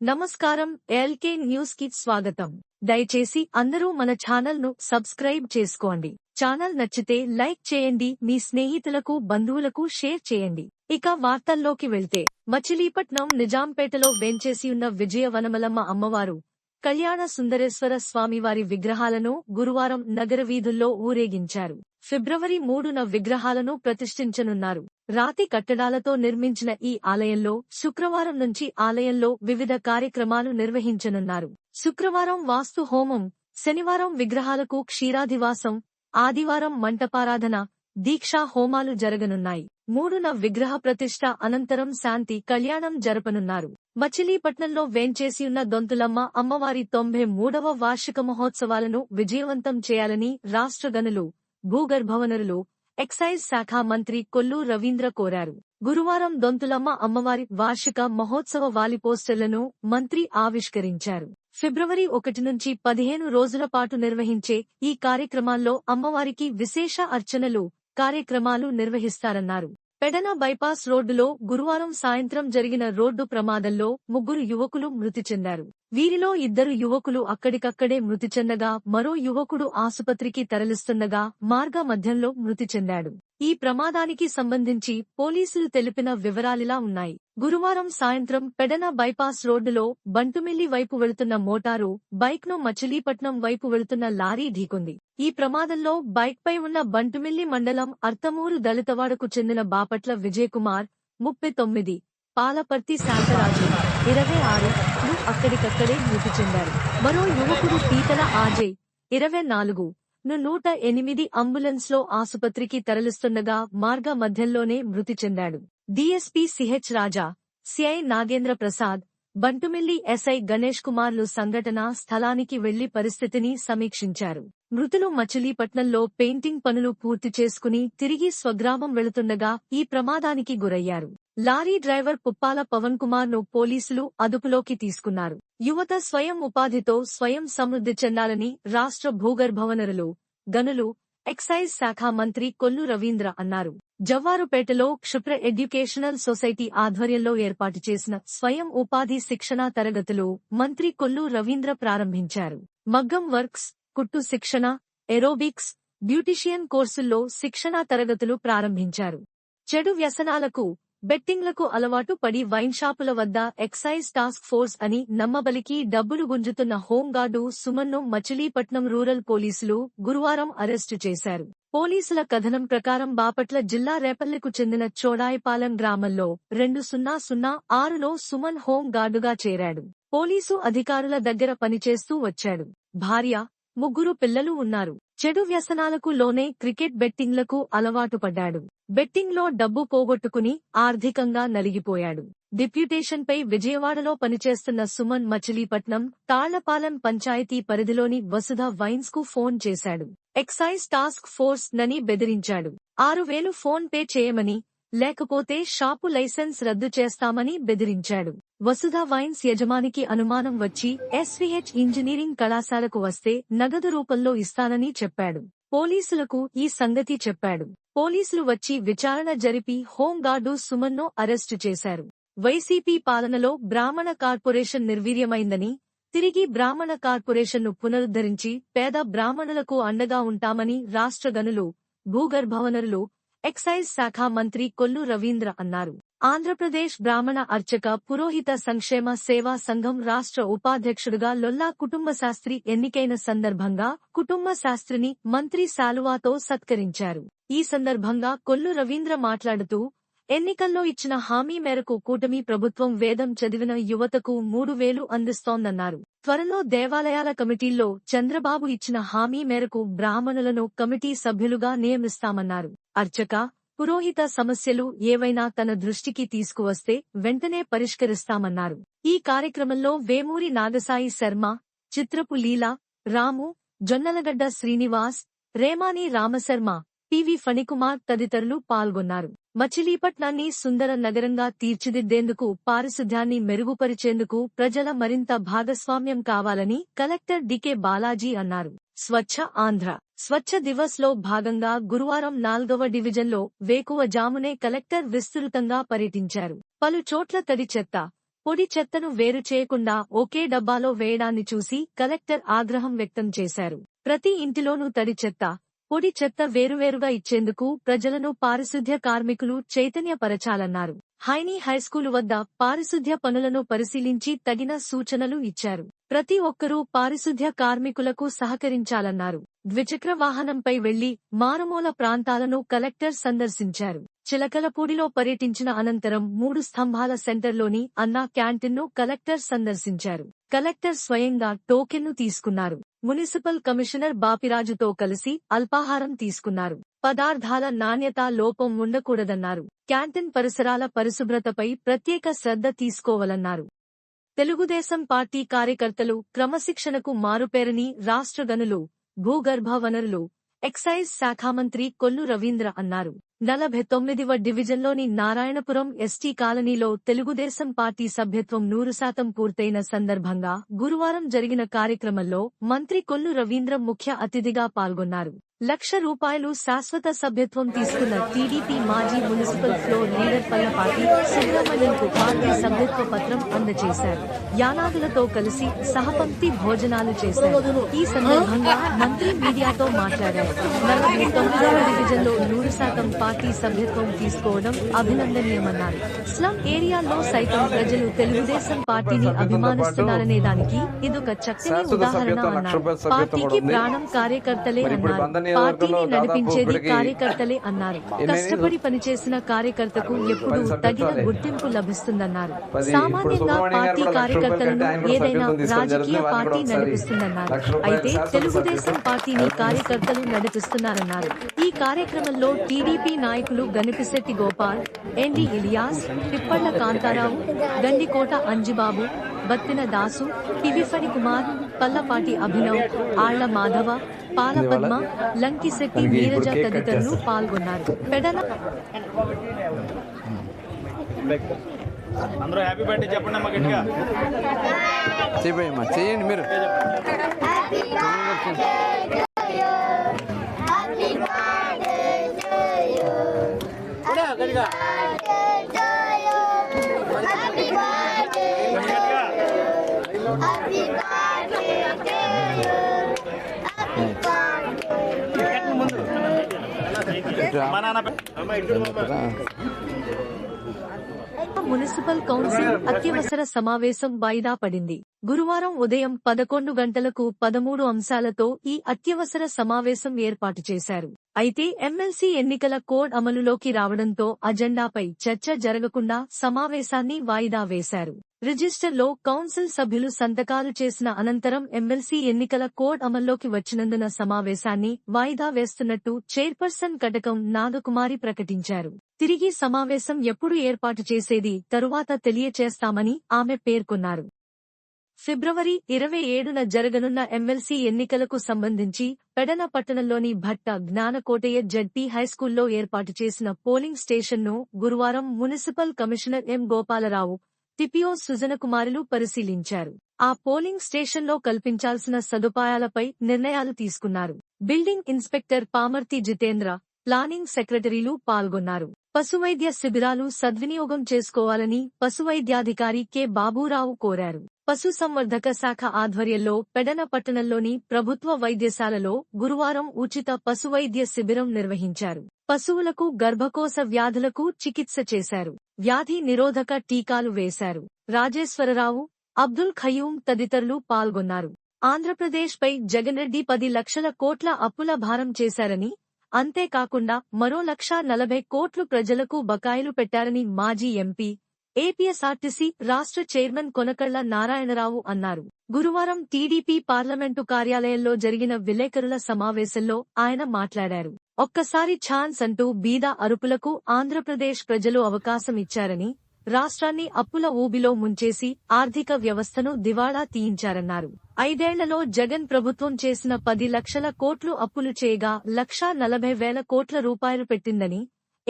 నమస్కారం ఎల్కే న్యూస్కి స్వాగతం. దయచేసి అందరూ మన ఛానల్ను సబ్స్క్రైబ్ చేసుకోండి. ఛానల్ నచ్చితే లైక్ చేయండి మీ స్నేహితులకు బంధువులకు షేర్ చేయండి. ఇక వార్తల్లోకి వెళ్తే మచిలీపట్నం నిజాంపేటలో వెంచేసి ఉన్న విజయవనమలమ్మ అమ్మవారు కళ్యాణ సుందరేశ్వర స్వామివారి విగ్రహాలను గురువారం నగర వీధుల్లో ఊరేగించారు. ఫిబ్రవరి మూడున విగ్రహాలను ప్రతిష్ఠించనున్నారు. రాతి కట్టడాలతో నిర్మించిన ఈ ఆలయంలో శుక్రవారం నుంచి ఆలయంలో వివిధ కార్యక్రమాలు నిర్వహించనున్నారు. శుక్రవారం వాస్తు హోమం శనివారం విగ్రహాలకు క్షీరాధివాసం ఆదివారం మంటపారాధన దీక్షా హోమాలు జరగనున్నాయి. మూడున విగ్రహ ప్రతిష్ట అనంతరం శాంతి కళ్యాణం జరపనున్నారు. మచిలీపట్నంలో వేంచేసియున్న దొంతులమ్మ అమ్మవారి తొంభై మూడవ వార్షిక మహోత్సవాలను విజయవంతం చేయాలని రాష్ట్ర గనులు భూగర్భవనరులు ఎక్సైజ్ శాఖ మంత్రి కొల్లు రవీంద్ర కోరారు. గురువారం దొంతులమ్మ అమ్మవారి వార్షిక మహోత్సవ వాలి పోస్టర్లను మంత్రి ఆవిష్కరించారు. ఫిబ్రవరి ఒకటి నుంచి పదిహేను రోజుల పాటు నిర్వహించే ఈ కార్యక్రమాల్లో అమ్మవారికి విశేష అర్చనలు కార్యక్రమాలు నిర్వహిస్తారన్నారు. పెడన బైపాస్ రోడ్డులో గురువారం సాయంత్రం జరిగిన రోడ్డు ప్రమాదంలో ముగ్గురు యువకులు మృతి చెందారు. వీరిలో ఇద్దరు యువకులు అక్కడికక్కడే మృతి చెందగా మరో యువకుడు ఆసుపత్రికి తరలిస్తుండగా మార్గ మధ్యంలో మృతి చెందాడు. ఈ ప్రమాదానికి సంబంధించి పోలీసులు తెలిపిన వివరాలిలా ఉన్నాయి. గురువారం సాయంత్రం పెడన బైపాస్ రోడ్డులో బంటుమిల్లి వైపు వెళుతున్న మోటారు బైక్ను మచిలీపట్నం వైపు వెళుతున్న లారీ ఢీకొంది. ఈ ప్రమాదంలో బైక్ పై ఉన్న బంటుమిల్లి మండలం అర్తమూరు దళితవాడకు చెందిన బాపట్ల విజయకుమార్ ముప్పై తొమ్మిది పాలపర్తి శాంతరాజు ఇరవై ఆరు అక్కడికక్కడే మృతి చెందారు. మరో యువకుడు పీతల ఆజయ్ ఇరవై నాలుగు ను నూట ఎనిమిది అంబులెన్స్లో ఆసుపత్రికి తరలిస్తుండగా మార్గ మధ్యంలోనే మృతి చెందాడు. DSP CH Raja CI Nagendra Prasad Bantumilli SI Ganesh కుమార్లు సంఘటన స్థలానికి వెళ్ళి పరిస్థితిని సమీక్షించారు. మృతులు మచిలీపట్నంలో పెయింటింగ్ పనులు పూర్తి చేసుకుని తిరిగి స్వగ్రామం వెళుతుండగా ఈ ప్రమాదానికి గురయ్యారు. లారీ డ్రైవర్ పుప్పాల పవన్ కుమార్ను పోలీసులు అదుపులోకి తీసుకున్నారు. యువత స్వయం ఉపాధితో స్వయం సమృద్ధి చెందాలని రాష్ట్ర భూగర్భవనరులు గనులు ఎక్సైజ్ శాఖ మంత్రి కొల్లు రవీంద్ర అన్నారు. జవ్వారుపేటలో క్షిప్ర ఎడ్యుకేషనల్ సొసైటీ ఆధ్వర్యంలో ఏర్పాటు చేసిన స్వయం ఉపాధి శిక్షణా తరగతులు మంత్రి కొల్లు రవీంద్ర ప్రారంభించారు. మగ్గం వర్క్స్ కుట్టు శిక్షణ ఎరోబిక్స్ బ్యూటిషియన్ కోర్సుల్లో శిక్షణా తరగతులు ప్రారంభించారు. చెడు వ్యసనాలకు బెట్టింగ్లకు అలవాటు పడి వైన్ షాపుల వద్ద ఎక్సైజ్ టాస్క్ ఫోర్స్ అని నమ్మబలికి డబ్బులు గుంజుతున్న హోంగార్డు సుమన్ను మచిలీపట్నం రూరల్ పోలీసులు గురువారం అరెస్టు చేశారు. పోలీసుల కథనం ప్రకారం బాపట్ల జిల్లా రేపల్లెకు చెందిన చోడాయిపాలెం గ్రామంలో రెండు సున్నా సున్నా ఆరులో సుమన్ హోంగార్డుగా చేరాడు. పోలీసు అధికారుల దగ్గర పనిచేస్తూ వచ్చాడు. భార్య ముగ్గురు పిల్లలు ఉన్నారు. చెడు వ్యసనాలకు లోనే క్రికెట్ బెట్టింగ్లకు అలవాటు పడ్డాడు. బెట్టింగ్లో డబ్బు పోగొట్టుకుని ఆర్థికంగా నలిగిపోయాడు. డిప్యూటేషన్పై విజయవాడలో పనిచేస్తున్న సుమన్ మచిలీపట్నం తాళ్ళపాలెం పంచాయతీ పరిధిలోని వసుధ వైన్స్కు ఫోన్ చేశాడు. ఎక్సైజ్ టాస్క్ ఫోర్స్ నని బెదిరించాడు. ఆరు వేలు ఫోన్ పే చేయమని లేకపోతే షాపు లైసెన్స్ రద్దు చేస్తామని బెదిరించాడు. వసుధ వైన్స్ యజమానికి అనుమానం వచ్చి ఎస్వీహెచ్ ఇంజనీరింగ్ కళాశాలకు వస్తే నగదు రూపంలో ఇస్తానని చెప్పాడు. పోలీసులకు ఈ సంగతి చెప్పాడు. పోలీసులు వచ్చి విచారణ జరిపి హోంగార్డు సుమన్ను అరెస్టు చేశారు. వైసీపీ పాలనలో బ్రాహ్మణ కార్పొరేషన్ నిర్వీర్యమైందని తిరిగి బ్రాహ్మణ కార్పొరేషన్ను పునరుద్ధరించి పేద బ్రాహ్మణులకు అండగా ఉంటామని రాష్ట్ర గనులు భూగర్భవనరులు ఎక్సైజ్ శాఖ మంత్రి కొల్లు రవీంద్ర అన్నారు. ఆంధ్రప్రదేశ్ బ్రాహ్మణ అర్చక పురోహిత సంక్షేమ సేవా సంఘం రాష్ట్ర ఉపాధ్యక్షుడుగా లొల్లా కుటుంబ శాస్త్రి ఎన్నికైన సందర్భంగా కుటుంబ శాస్త్రిని మంత్రి శాలువాతో సత్కరించారు. ఈ సందర్భంగా కొల్లు రవీంద్ర మాట్లాడుతూ ఎన్నికల్లో ఇచ్చిన హామీ మేరకు కూటమి ప్రభుత్వం వేదం చదివిన యువతకు మూడు వేలు అందిస్తోందన్నారు. త్వరలో దేవాలయాల కమిటీల్లో చంద్రబాబు ఇచ్చిన హామీ మేరకు బ్రాహ్మణులను కమిటీ సభ్యులుగా నియమిస్తామన్నారు. అర్చక పురోహిత సమస్యలు ఏవైనా తన దృష్టికి తీసుకువస్తే వెంటనే పరిష్కరిస్తామన్నారు. ఈ కార్యక్రమంలో వేమూరి నాగసాయి శర్మ చిత్రపు లీలా రాము జొన్నలగడ్డ శ్రీనివాస్ రేమాని రామశర్మ పివి ఫణికుమార్ తదితరులు పాల్గొన్నారు. మచిలీపట్నాన్ని సుందర నగరంగా తీర్చిదిద్దేందుకు పారిశుధ్యాన్ని మెరుగుపరిచేందుకు ప్రజల మరింత భాగస్వామ్యం కావాలని కలెక్టర్ డికే బాలాజీ అన్నారు. స్వచ్ఛ ఆంధ్ర. స్వచ్ఛ దివస్లో భాగంగా గురువారం నాల్గవ డివిజన్లో వేకువ జామునే కలెక్టర్ విస్తృతంగా పర్యటించారు. పలు చోట్ల తడి చెత్త. పొడి చెత్తను వేరు చేయకుండా ఒకే డబ్బాలో వేయడాన్ని చూసి కలెక్టర్ ఆగ్రహం వ్యక్తం చేశారు. ప్రతి ఇంటిలోనూ తడి చెత్త. పొడి చెత్త వేరువేరుగా ఇచ్చేందుకు ప్రజలను పారిశుద్ధ్య కార్మికులు చైతన్యపరచాలన్నారు. హైనీ హైస్కూలు వద్ద పారిశుద్ధ్య పనులను పరిశీలించి తగిన సూచనలు ఇచ్చారు. ప్రతి ఒక్కరూ పారిశుద్ధ్య కార్మికులకు సహకరించాలన్నారు. ద్విచక్ర వాహనంపై వెళ్ళి మారుమూల ప్రాంతాలను కలెక్టర్ సందర్శించారు. చిలకలపూడిలో పర్యటించిన అనంతరం మూడు స్తంభాల సెంటర్లోని అన్నా క్యాంటీన్ను కలెక్టర్ సందర్శించారు. కలెక్టర్ స్వయంగా టోకెన్ను తీసుకున్నారు. మున్సిపల్ కమిషనర్ బాపిరాజుతో కలిసి అల్పాహారం తీసుకున్నారు. పదార్థాల నాణ్యత లోపం ఉండకూడదన్నారు. క్యాంటీన్ పరిసరాల పరిశుభ్రతపై ప్రత్యేక శ్రద్ధ తీసుకోవాలన్నారు. తెలుగుదేశం పార్టీ కార్యకర్తలు క్రమశిక్షణకు మారుపేరని రాష్ట్ర గనులు భూగర్భ వనరులు ఎక్సైజ్ శాఖ మంత్రి కొల్లు రవీంద్ర అన్నారు. నలభై తొమ్మిదివ డివిజన్లోని నారాయణపురం ఎస్టీ కాలనీలో తెలుగుదేశం పార్టీ సభ్యత్వం నూరు శాతం పూర్తయిన సందర్భంగా గురువారం జరిగిన కార్యక్రమంలో మంత్రి కొల్లు రవీంద్ర ముఖ్య అతిథిగా పాల్గొన్నారు. లక్ష రూపాయలు శాశ్వత సభ్యత్వం తీసుకున్న టీడీపీ మాజీ మున్సిపల్ ఫ్లోర్ లీడర్ పల్లపాటి సుబ్రహ్మణ్యంకు పార్టీ సభ్యత్వ పత్రం అందజేశారు. యానాదులతో కలిసి సహపంక్తి భోజనాలు చేశారు. ఈ సందర్భంగా మంత్రి మీడియాతో మాట్లాడారు. నలభై తొమ్మిదవ డివిజన్లో నూరు శాతం పార్టీ సభ్యత్వం తీసుకోవడం అభినందనీయమన్నారు. స్లమ్ ఏరియాల్లో సైతం ప్రజలు తెలుగుదేశం పార్టీని అభిమానిస్తున్నారనే దానికి ఇదొక చక్కని ఉదాహరణ అన్నారు. పార్టీకి. ప్రాణం కార్యకర్తలే అన్నారు. పార్టీని నడిపించేది కార్యకర్తలే అన్నారు. కష్టపడి పనిచేసిన కార్యకర్తకు ఎప్పుడు తగిన. గుర్తింపు లభిస్తుందన్నారు. సామాన్యంగా పార్టీ కార్యకర్తలను ఏదైనా రాజకీయ పార్టీ నడిపిస్తుందన్నారు. అయితే తెలుగుదేశం పార్టీని కార్యకర్తలు నడిపిస్తున్నారన్నారు. ఈ కార్యక్రమంలో టీడీపీ నాయకులు గణపిశెట్టి గోపాల్ ఎన్డి ఇలియాస్ పిప్పళ్ళ కాంతారావు గండికోట అంజిబాబు బత్తిన దాసు పివిఫణి కుమార్ పల్లపాటి అభినవ్ ఆళ్ళ మాధవ పాలపద్మ లంకిశెట్టి నీరజ తదితరులు. పాల్గొన్నారు. పెడన అందరూ హ్యాపీ బర్త్డే చెప్పండి అమ్మా గట్టిగా. చెప్పమ్మా చేయండి మీరు. పె- అమ్మ ఇటు చూడు అమ్మా. మున్సిపల్ కౌన్సిల్ అత్యవసర సమావేశం వాయిదా పడింది. గురువారం ఉదయం పదకొండు గంటలకు పదమూడు అంశాలతో ఈ అత్యవసర సమావేశం ఏర్పాటు చేశారు. అయితే ఎమ్మెల్సీ ఎన్నికల కోడ్ అమలులోకి రావడంతో అజెండాపై చర్చ జరగకుండా సమావేశాన్ని వాయిదా వేశారు. రిజిస్టర్లో కౌన్సిల్ సభ్యులు సంతకాలు చేసిన అనంతరం ఎమ్మెల్సీ ఎన్నికల కోడ్ అమల్లోకి వచ్చినందున సమావేశాన్ని వాయిదా వేస్తున్నట్టు చైర్పర్సన్ కటకం నాగకుమారి ప్రకటించారు. తిరిగి సమావేశం ఎప్పుడు ఏర్పాటు చేసేది తరువాత తెలియచేస్తామని ఆమె పేర్కొన్నారు. ఫిబ్రవరి ఇరవై ఏడున జరగనున్న ఎమ్మెల్సీ ఎన్నికలకు సంబంధించి పెడన పట్టణంలోని భట్ట జ్ఞానకోటయ్య జడ్పీ హైస్కూల్లో ఏర్పాటు చేసిన పోలింగ్ స్టేషన్ను గురువారం municipal commissioner M Gopalarao TPO సుజనకుమారులు పరిశీలించారు. ఆ పోలింగ్ స్టేషన్లో కల్పించాల్సిన సదుపాయాలపై నిర్ణయాలు తీసుకున్నారు. Building inspector Pamarthi Jitendra planning సెక్రటరీలు పాల్గొన్నారు. పశువైద్య శిబిరాలు సద్వినియోగం చేసుకోవాలని పశువైద్యాధికారి కె. బాబూరావు కోరారు. పశుసంవర్ధక శాఖ ఆధ్వర్యంలో పెడన పట్టణంలోని ప్రభుత్వ వైద్యశాలలో గురువారం ఉచిత పశువైద్య శిబిరం నిర్వహించారు. పశువులకు గర్భకోశ వ్యాధులకు చికిత్స చేశారు. వ్యాధి నిరోధక టీకాలు వేశారు. రాజేశ్వరరావు అబ్దుల్ ఖయూం తదితరులు పాల్గొన్నారు. ఆంధ్రప్రదేశ్పై జగన్రెడ్డి పది లక్షల కోట్ల అప్పుల భారం చేశారని అంతేకాకుండా మరో లక్ష నలభై కోట్లు ప్రజలకు బకాయిలు పెట్టారని మాజీ ఎంపీ ఏపీఎస్ఆర్టీసీ రాష్ట్ర చైర్మన్ కొనకళ్ళ నారాయణరావు అన్నారు. గురువారం టీడీపీ పార్లమెంటు కార్యాలయంలో జరిగిన విలేకరుల సమావేశంలో ఆయన మాట్లాడారు. ఒక్కసారి ఛాన్స్ అంటూ బీద అరుపులకు ఆంధ్రప్రదేశ్ ప్రజలు అవకాశం ఇచ్చారని రాష్ట్రాన్ని అప్పుల ఊబిలో ముంచేసి ఆర్థిక వ్యవస్థను దివాళా తీయించారన్నారు. ఐదేళ్ళలో జగన్ ప్రభుత్వం చేసిన పది లక్షల కోట్లు అప్పులు చేయగా లక్షా నలభై వేల కోట్ల రూపాయలు పెట్టిందని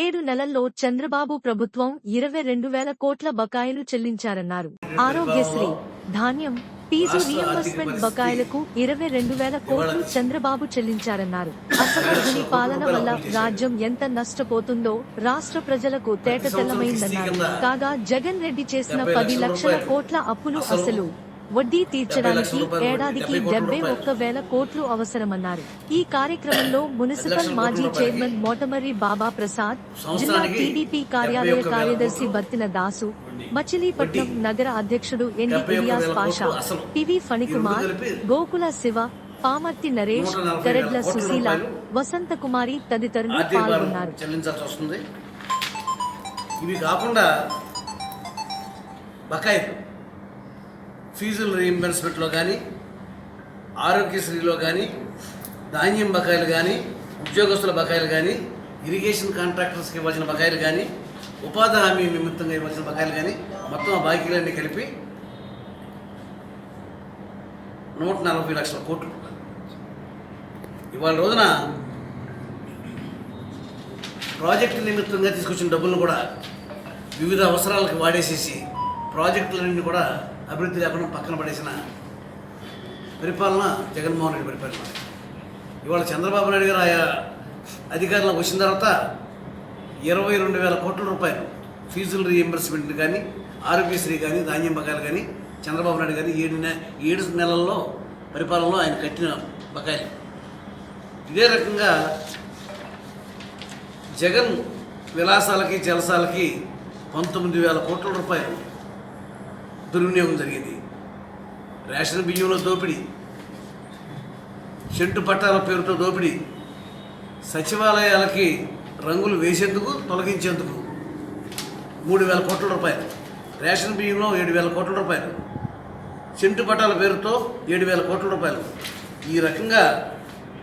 ఏడు నెలల్లో చంద్రబాబు ప్రభుత్వం ఇరవై రెండు వేల కోట్ల బకాయిలు చెల్లించారన్నారు. ఆరోగ్యశ్రీ ధాన్యం ఫీజు రీఎంబర్స్మెంట్ బకాయిలకు ఇరవై రెండు వేల కోట్లు చంద్రబాబు చెల్లించారన్నారు. అసమర్థుని పాలన వల్ల రాజ్యం ఎంత నష్టపోతుందో రాష్ట్ర ప్రజలకు తేటతెల్లమైందన్నారు కాగా జగన్ రెడ్డి చేసిన పది లక్షల కోట్ల అప్పులు అసలు. వడ్డీ తీర్చడానికి ఏడాదికి డెబ్బై ఒక్క వేల కోట్లు అవసరమన్నారు. ఈ కార్యక్రమంలో మున్సిపల్ మాజీ చైర్మన్ మోటమర్రి బాబా ప్రసాద్ జిల్లా టీడీపీ కార్యాలయ కార్యదర్శి బత్తిన దాసు మచిలీపట్నం నగర అధ్యక్షుడు N D Ilias Pasha P V Phanikumar Gokula Siva Pamarthi Naresh Garedla Susheela Vasantha Kumari తదితరులు పాల్గొన్నారు. ఇవి కాకుండా బకాయిలు. ఫీజుల రీఎంబర్స్మెంట్లో కానీ ఆరోగ్యశ్రీలో కానీ ధాన్యం బకాయిలు కానీ ఉద్యోగస్తుల బకాయిలు కానీ ఇరిగేషన్ కాంట్రాక్టర్స్కి ఇవ్వాల్సిన బకాయిలు కానీ ఉపాధి హామీ నిమిత్తంగా ఇవ్వాల్సిన బకాయిలు కానీ మొత్తం ఆ బాకీలన్నీ కలిపి నూట నలభై లక్షల కోట్లు ఇవాళ రోజున ప్రాజెక్టు నిమిత్తంగా తీసుకొచ్చిన డబ్బులను కూడా వివిధ అవసరాలకు వాడేసేసి ప్రాజెక్టులన్నీ కూడా అభివృద్ధి లేకుండా పక్కన పడేసిన పరిపాలన జగన్మోహన్ రెడ్డి పరిపాలన. ఇవాళ చంద్రబాబు నాయుడు గారు ఆయా అధికారంలోకి వచ్చిన తర్వాత ఇరవై రెండు వేల కోట్ల రూపాయలు ఫీజుల రీఎంబర్స్మెంట్ కానీ ఆరోగ్యశ్రీ కానీ ధాన్యం బకాయిలు కానీ చంద్రబాబు నాయుడు గారు ఏడు నె ఏడు నెలల్లో పరిపాలనలో ఆయన కట్టిన బకాయిలు. ఇదే రకంగా జగన్ విలాసాలకి జలసాలకి పంతొమ్మిది వేల కోట్ల రూపాయలు దుర్వినియోగం జరిగింది. రేషన్ బియ్యంలో దోపిడీ. షెడ్డు పట్టాల పేరుతో దోపిడీ. సచివాలయాలకి రంగులు వేసేందుకు తొలగించేందుకు మూడు వేల కోట్ల రూపాయలు. రేషన్ బియ్యంలో ఏడు వేల కోట్ల రూపాయలు. చెంటు పట్టాల పేరుతో ఏడు వేల కోట్ల రూపాయలు. ఈ రకంగా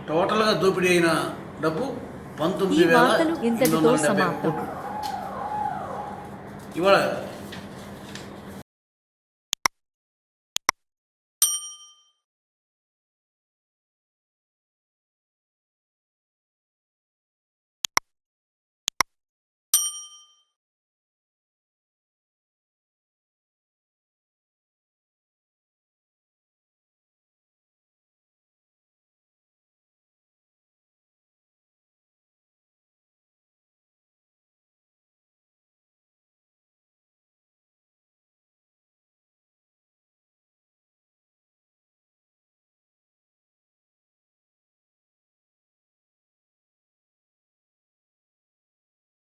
టోటల్గా దోపిడీ అయిన డబ్బు పంతొమ్మిది వేల. ఇవాళ